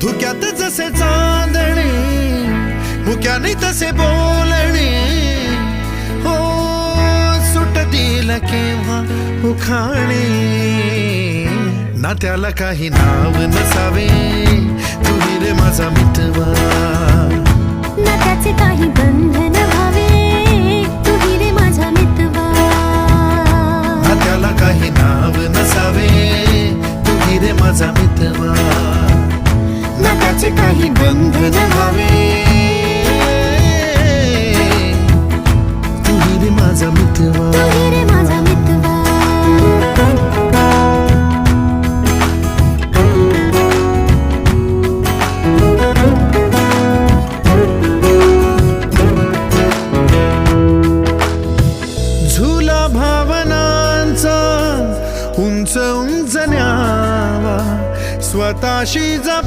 धुक्यात जसे चांदणे मुक्याने तसे बोलणे. हो सुटतील केव्हा उखाणे. ना त्याला काही नाव नसावे तुही रे माझा मितवा. ना त्याचे काही बंधन व्हावे तू रे माझा मितवा. ना त्याला काही नाव नसावे तुही रे माझा मितवा. त्याचे काही बंधन व्हावे तुही रे माझा मितवा तू रे माझा मितवा झुला भावनांचा उंच उंच न्यावा. स्वतःशी जप